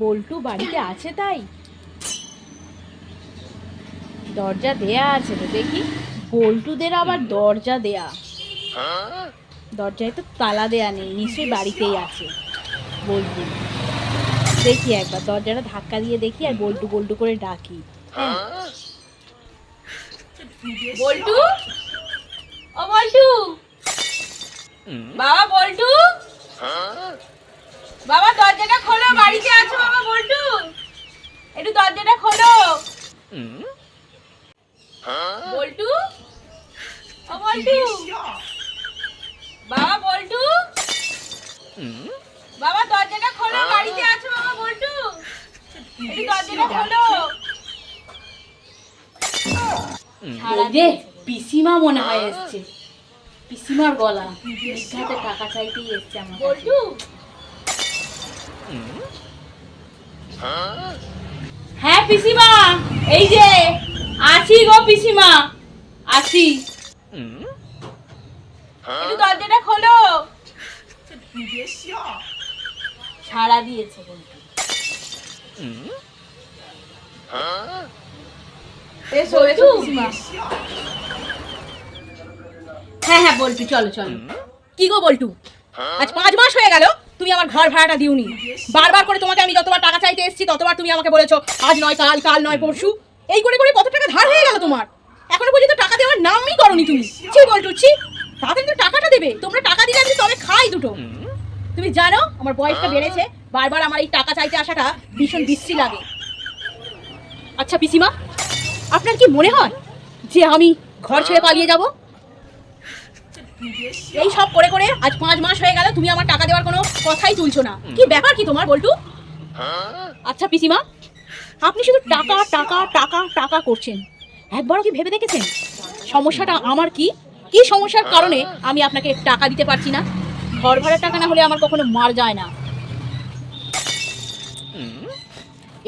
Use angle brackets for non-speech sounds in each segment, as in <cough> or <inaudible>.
বল্টু বাড়িতে আছে তাই? দরজা দেয়া আছে তো দেখি। বল্টুদের আবার দরজা দেয়া। দরজায় তো তালা দেয়া নেই, নিশ্চয়ই বাড়িতেই আছে বল্টু। দেখি একবার, দরজাটা ধাক্কা দিয়ে দেখি আর বল্টু বল্টু করে ডাকি। হ্যাঁ। বল্টু? ও বল্টু? বাবা বল্টু? বাবা দরজাটা খোলো বাড়িতে আছো বাবা বল্টু। একটু দরজাটা খোলো। বল্টু? ও বল্টু। বাবা বল্টু? বাবা দরজাটা খোলো বাড়িতে আছো বাবা বল্টু। একটু দরজাটা খোলো। যে পিসিমা মনে হয় এসছে। পিসিমার গলা। টাকা চাইতেই এসছে আমার বল্টু হ্যাঁ পিসিমা। এই যে আছি গো পিসিমা। আছি। একটু দরজাটা খোলো। সাড়া দিয়েছে বল্টু এসো এসো পিসিমা। হ্যাঁ হ্যাঁ বল্টু চলো চলো। কি গো বল্টু আজ পাঁচ মাস হয়ে গেল। তুমি আমার ঘর ভাড়াটা দিওনি। বারবার করে তোমাকে আমি যতবার টাকা চাইতে এসেছি, ততবার তুমি আমাকে বলেছ, আজ নয়, কাল কাল নয়, পরশু। এই করে করে কত টাকা ধার হয়ে গেল তোমার? এখনও পর্যন্ত টাকা দেওয়ার নামই করনি তুমি। ছি, বল্টু, ছি। তাড়াতাড়ি তো টাকাটা দেবে। তোমরা টাকা দিলে আমি তবে খাই দুটো। তুমি জানো, আমার বয়সটা বেড়েছে। বারবার আমার এই টাকা চাইতে আসাটা ভীষণ বিশ্রী লাগে। আচ্ছা পিসিমা, আপনার কি মনে হয় যে আমি ঘর ছেড়ে পালিয়ে যাব? এই সব করে করে আজ পাঁচ মাস হয়ে গেল, তুমি আমার টাকা দেওয়ার কোনো কথাই তুলছো না। কি ব্যাপার কি তোমার, বল্টু? আচ্ছা পিসিমা, আপনি শুধু টাকা টাকা টাকা টাকা করছেন। একবারও কি ভেবে দেখেছেন? সমস্যাটা আমার কি? কি সমস্যার কারণে আমি আপনাকে টাকা দিতে পারছি না? ঘর ভাড়ার টাকা না হলে আমার কখনো মার যায় না।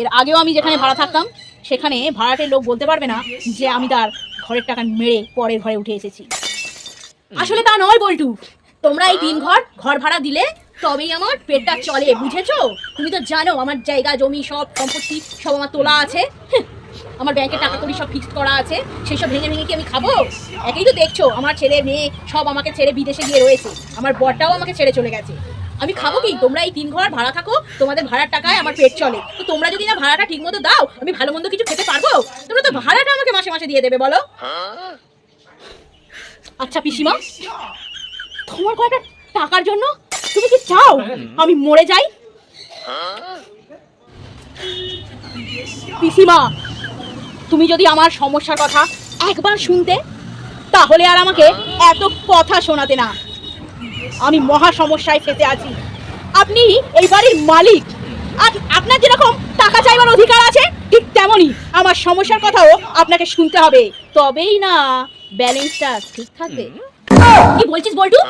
এর আগেও আমি যেখানে ভাড়া থাকতাম, সেখানে ভাড়াটের লোক বলতে পারবে না যে আমি তার ঘরের টাকা মেরে পরের ঘরে উঠে এসেছি। আসলে তা নয় বল্টু। তোমরা এই তিন ঘর ঘর ভাড়া দিলে তবেই আমার পেটটা চলে বুঝেছ? তুমি তো জানো আমার জায়গা জমি সব সম্পত্তি সব আমার তোলা আছে। হ্যাঁ, আমার ব্যাংকে টাকা করি সব ফিক্সড করা আছে। সেই সব ভেঙে ভেঙে কি আমি খাব? একেই তো দেখছ আমার ছেলে মেয়ে সব আমাকে ছেড়ে বিদেশে গিয়ে রয়েছে। আমার বরটাও আমাকে ছেড়ে চলে গেছে। আমি খাব কি? তোমরা এই তিন ঘর ভাড়া থাকো তোমাদের ভাড়ার টাকায় আমার পেট চলে। তো তোমরা যদি না ভাড়াটা ঠিক মতো দাও আমি ভালো মন্দ কিছু খেতে পারব? তোমরা তো ভাড়াটা আমাকে মাসে মাসে দিয়ে দেবে বলো। আচ্ছা পিসিমা? তোমার কয়টা টাকার জন্য তুমি কি চাও? আমি মরে যাই? পিসিমা, তুমি যদি আমার সমস্যার কথা একবার শুনতে, তাহলে আর আমাকে এত কথা শোনাতে না। আমি মহা সমস্যায় ফেসে আছি। আপনি এই বাড়ির মালিক। আর আপনার যেরকম টাকা চাইবার অধিকার আছে, ঠিক তেমনই আমার সমস্যার কথাও আপনাকে শুনতে হবে। তবেই না ব্যালেন্সটা ঠিক থাকবে? কি বলছিস বল্টু?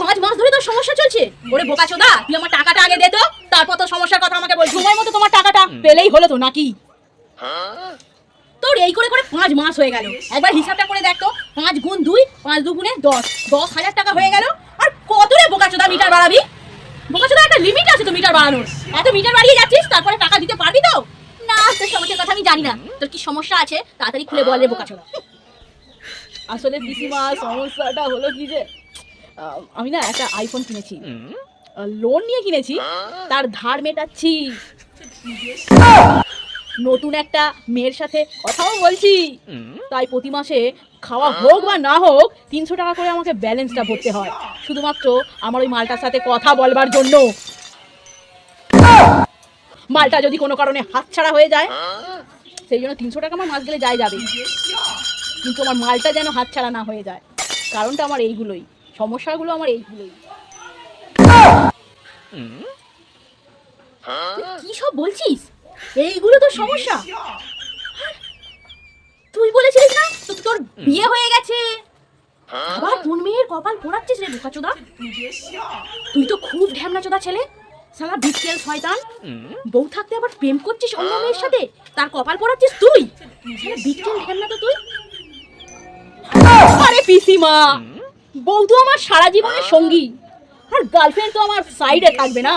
পাঁচ মাস ধরে তোর সমস্যা চলছে? ওরে বোকা চোদা তুই আমার টাকাটা আগে দে তো। তারপর তোর সমস্যার কথা আমাকে বল সময় মতো তোমার টাকাটা পেলেই হলো তো নাকি? তোর এই করে করে পাঁচ মাস হয়ে গেল। একবার হিসাবটা করে দেখ তো। পাঁচ গুণ দুই পাঁচ দু গুণে দশ। দশ হাজার টাকা হয়ে গেল। আর কত রে বোকাচোদা মিটার বাড়াবি? বোকাচোদা একটা লিমিট আছে তো মিটার বাড়ানোর। এত মিটার বাড়িয়ে যাচ্ছিস তারপরে টাকা দিতে পারবি তো? না তোর সমস্যার কথা আমি জানি না। তোর কি সমস্যা আছে? তাড়াতাড়ি খুলে বল রে বোকাচোদা আসলে পিসিমা, সমস্যাটা হলো কি যে আমি না একটা আইফোন কিনেছি। লোন নিয়ে কিনেছি, তার ধার মেটাচ্ছি। নতুন একটা মেয়ের সাথে কথাও বলছি। তাই প্রতি মাসে খাওয়া হোক বা না হোক, তিনশো টাকা করে আমাকে ব্যালেন্সটা ভরতে হয়। শুধুমাত্র আমার ওই মালটার সাথে কথা বলবার জন্য। মালটা যদি কোনো কারণে হাতছাড়া হয়ে যায়, সেই জন্য তিনশো টাকা আমার মাস গেলে যায় যাবে। কিন্তু আমার মালটা যেন হাতছাড়া না হয়ে যায়। কারণটা আমার এইগুলোই। সমস্যাগুলো আমার এইগুলোই। কি সব বলছিস? এইগুলো তো সমস্যা? তুই বলেছিলিস না? তো তোর বিয়ে হয়ে গেছে। আবার কোন মেয়ের কপাল পোড়াচ্ছিস রে বোকাচোদা? তুই তো খুব ঢ্যামনা চোদা ছেলে। সালা বিকেল শয়তান। বউ থাকতে আবার প্রেম করছিস অন্য মেয়ের সাথে? তার কপাল পোড়াচ্ছিস তুই? বিকেল ঢ্যামনা তো তুই? আরে পিসিমা। বউ তো আমার সারা জীবনের সঙ্গী। আর গার্লফ্রেন্ড তো আমার সাইডে থাকবে না।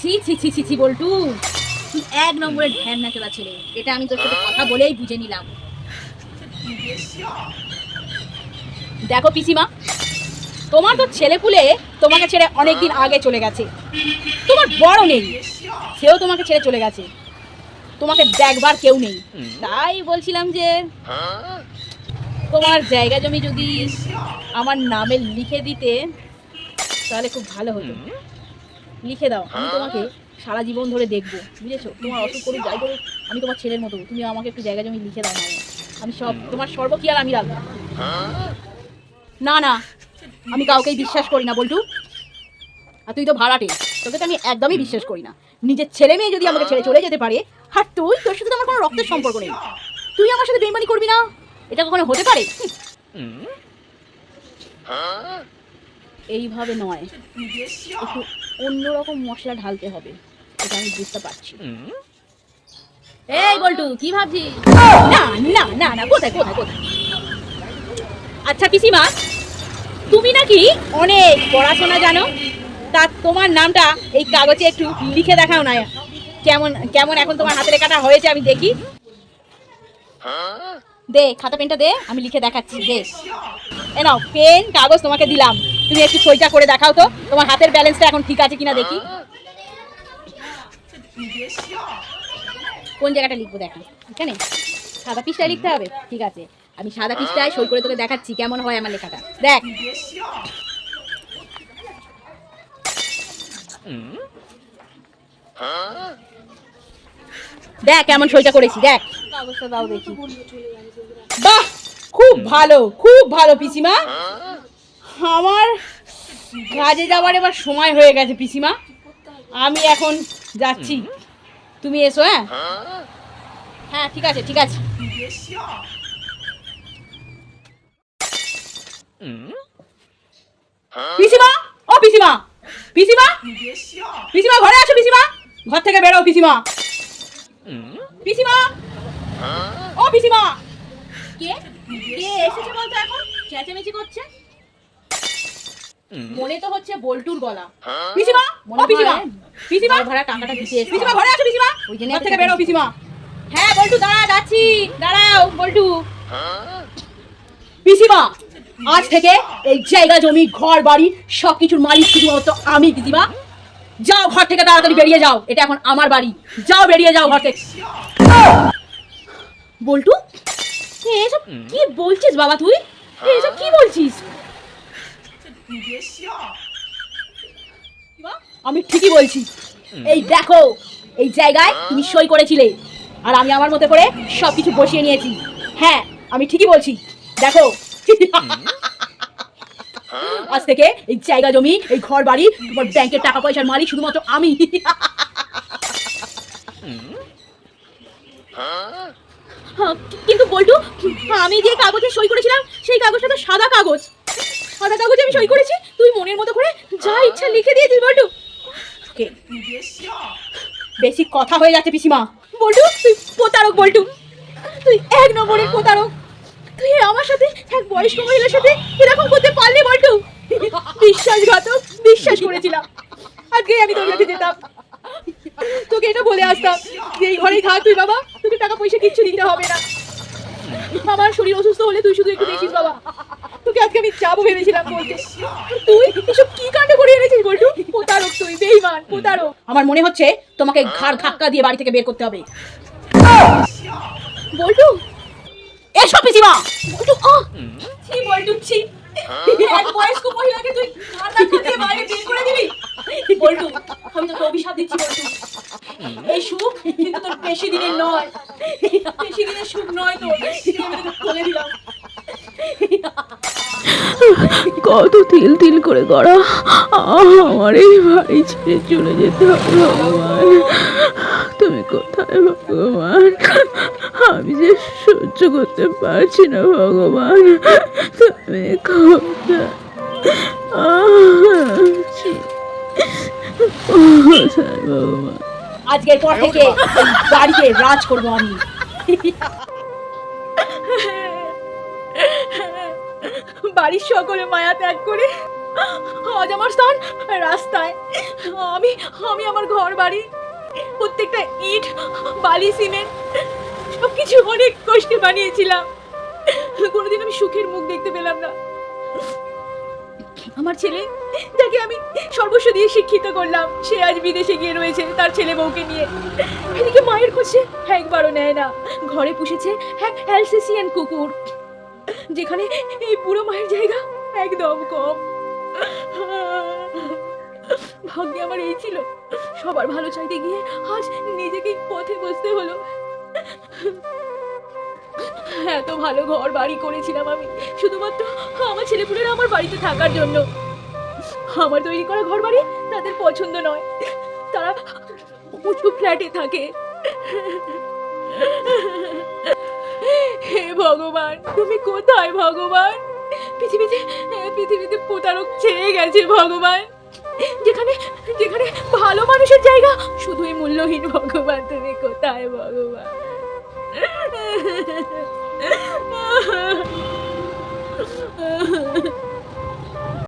ছি ছি ছি ছি ছি বল্টু। তুই এক নম্বরের ধ্যান না চলা ছেলে এটা আমি তোর সাথে কথা বলেই বুঝে নিলাম। দেখো পিসিমা তোমার তো ছেলে পুলে তোমাকে ছেড়ে অনেকদিন আগে চলে গেছে। তোমার বড় নেই সেও তোমাকে ছেড়ে চলে গেছে। তোমাকে দেখবার কেউ নেই। তাই বলছিলাম যে তোমার জায়গা জমি যদি আমার নামে লিখে দিতে তাহলে খুব ভালো হতো। লিখে দাও আমি তোমাকে সারা জীবন ধরে দেখব বুঝেছ? তোমার অসুখ করুক যাই করুক আমি তোমার ছেলের মতো তুমি আমাকে একটু জায়গা জমি লিখে দাও না আমি সব তোমার সর্বকিয়াল আমি রাখব। না না আমি কাউকেই বিশ্বাস করি না বলটু। আর তুই তো ভাড়াটে তোকে তো আমি একদমই বিশ্বাস করি না। নিজের ছেলে মেয়ে যদি আমাকে ছেড়ে চলে যেতে পারে আর তুই তোর সাথে তো আমার কোনো রক্তের সম্পর্ক নেই। তুই আমার সাথে বেইমানি করবি না? এটা কখনো হতে পারে? এইভাবে নয়। একটু অন্যরকম মশলা ঢালতে হবে। এটা আমি বুঝতে পারছি। এই বল্টু কি ভাবছিস? না না না না কোথায় কোথায় কোথায়? আচ্ছা পিসিমা তুমি নাকি অনেক পড়াশোনা জানো? তা তোমার নামটা এই কাগজে একটু লিখে দেখাও না কেমন কেমন এখন তোমার হাতের কাটা হয়েছে আমি দেখি। দে, খাতা পেনটা দে, আমি লিখে দেখাচ্ছি, দে। এ নাও, পেন, কাগজ তোমাকে দিলাম। তুমি একটু সইটা করে দেখাও তো, তোমার হাতের ব্যালেন্সটা এখন ঠিক আছে কিনা দেখি। কোন জায়গাটা লিখব দেখা, এখানে। সাদা পৃষ্ঠায় লিখতে হবে, ঠিক আছে। আমি সাদা পৃষ্ঠায় সই করে তোকে দেখাচ্ছি, কেমন হয় আমার লেখাটা। দেখ। দেখ, কেমন সইটা করেছি, দেখ। বাহ, খুব ভালো খুব ভালো পিসিমা। আমার কাজে যাওয়ার এবার সময় হয়ে গেছে পিসিমা। আমি এখন যাচ্ছি। তুমি এসো হ্যাঁ? হ্যাঁ ঠিক আছে ঠিক আছে। পিসিমা, ও পিসিমা পিসিমা পিসিমা, ঘরে আসো পিসিমা? ঘর থেকে বেরো, পিসিমা। পিসিমা? ও পিসিমা! কে? কে এসেছে বলতো এখন? চেঁচামেচি করছে? মনে তো হচ্ছে বল্টুর গলা। পিসিমা? ও পিসিমা? পিসিমা? ভাড়া টাকাটা দিতে পিসিমা ঘরে আসো পিসিমা? ওই জন্য থেকে বেরো পিসিমা। হ্যাঁ বল্টু দাঁড়া যাচ্ছি। দাঁড়াও বল্টু। পিসিমা আজ থেকে এই জায়গা জমি ঘর বাড়ি সবকিছুর মালিক শুধুমাত্র আমি পিসিমা। যাও ঘর থেকে তাড়াতাড়ি বেরিয়ে যাও। এটা এখন আমার বাড়ি। যাও বেরিয়ে যাও ঘর থেকে। বল্টু এসব কি বলছিস বাবা তুই? এসব কি বলছিস? আমি ঠিকই বলছি। এই দেখো এই জায়গায় তুমি সই করেছিলে। আর আমি আমার মতো করে সব কিছু বসিয়ে নিয়েছি। হ্যাঁ আমি ঠিকই বলছি। দেখো। আজ থেকে এই জায়গা জমি এই ঘর বাড়ি তোমার ব্যাংকের টাকা পয়সার মালিক শুধুমাত্র আমি। হ্যাঁ, কিন্তু বল্টু আমি যে কাগজে সই করেছিলাম সেই কাগজটা তো সাদা কাগজ। সাদা কাগজে আমি সই করেছি তুই মনের মতো করে যা ইচ্ছা লিখে দিয়েছিস বল্টু। বেশি কথা হয়ে যাচ্ছে পিসিমা। বল্টু তুই প্রতারক বল্টু। তুই এক নম্বরের প্রতারক। তুই আমার সাথে এক বয়স্ক মহিলার সাথে এরকম করতে পারলি বল্টু বিশ্বাসঘাতক বিশ্বাস করেছিলাম। আজকে আমি তোর কাছে যেতাম। তোকে এটা বলে আসতাম যে এই ঘরেই থাক তুই বাবা তোকে টাকা পয়সা কিচ্ছু দিতে হবে না। আমার শরীর অসুস্থ হলে তুই শুধু একটু দেখিস বাবা। তোকে আজকে আমি যাব ভেবেছিলাম বলতে। তুই এসব কি কাণ্ড করে এনেছিস বলটু? প্রতারক তুই বেইমান প্রতারক। আমার মনে হচ্ছে তোমাকে ঘাড় ধাক্কা দিয়ে বাড়ি থেকে বের করতে হবে। বল্টু! এসো পিসিমা! বল্টু আহ! ছি বল্টু ছি। এক বয়স্ক মহিলাকে তুই ঘাড় ধাক্কা বাইরে বের করে দিবি? বল্টু আমি তোকে অভিশাপ দিচ্ছি বল্টু। এই সুখ কিন্তু তোর বেশি দিনের নয়। বেশি দিনের সুখ নয় তোর আমি তোকে বলে দিলাম। কত তিল তিল করে গড়া। আমার এই বাড়ি ছেড়ে চলে যেতে হবে ভগবান। কোথায় ভগবান। আমি যে সহ্য করতে পারছি না ভগবান। তুমি কোথায় ভগবান। আজকের পর থেকে বাড়িতে রাজ করব আমি। বাড়ির সকলে মায়া ত্যাগ করে আজ আমার স্থান রাস্তায়। আমি আমি আমার ঘর বাড়ি প্রত্যেকটা ইট, বালি, সিমেন্ট, সবকিছু অনেক কষ্টে বানিয়েছিলাম। কোনোদিন আমি সুখের মুখ দেখতে পেলাম না। আমার ছেলে, যাকে আমি সর্বস্ব দিয়ে শিক্ষিত করলাম, সে আজ বিদেশে গিয়ে রয়েছে তার ছেলে বউকে নিয়ে। এদিকে মায়ের খোঁজে একবারও নেয় না। ঘরে পুষেছে এক অ্যালসেসিয়ান কুকুর, যেখানে এই পুরো মায়ের জায়গা একদম কম। ভাগ্যে আমার এই ছিল। সবার ভালো চাইতে গিয়ে আজ নিজেকেই পথে বসতে হলো। এত ভালো ঘর বাড়ি করেছিলাম আমি, শুধুমাত্র আমার ছেলেপুলেরা আমার বাড়িতে থাকার জন্য। আমার তৈরি করা ঘর বাড়ি তাদের পছন্দ নয়। তারা উঁচু ফ্ল্যাটে থাকে। হে ভগবান, তুমি কোথায় ভগবান? পৃথিবীতে পৃথিবীতে প্রতারক ছেয়ে গেছে ভগবান। যেখানে যেখানে ভালো মানুষের জায়গা শুধুই মূল্যহীন ভগবান তুমি কোথায় ভগবান? <laughs>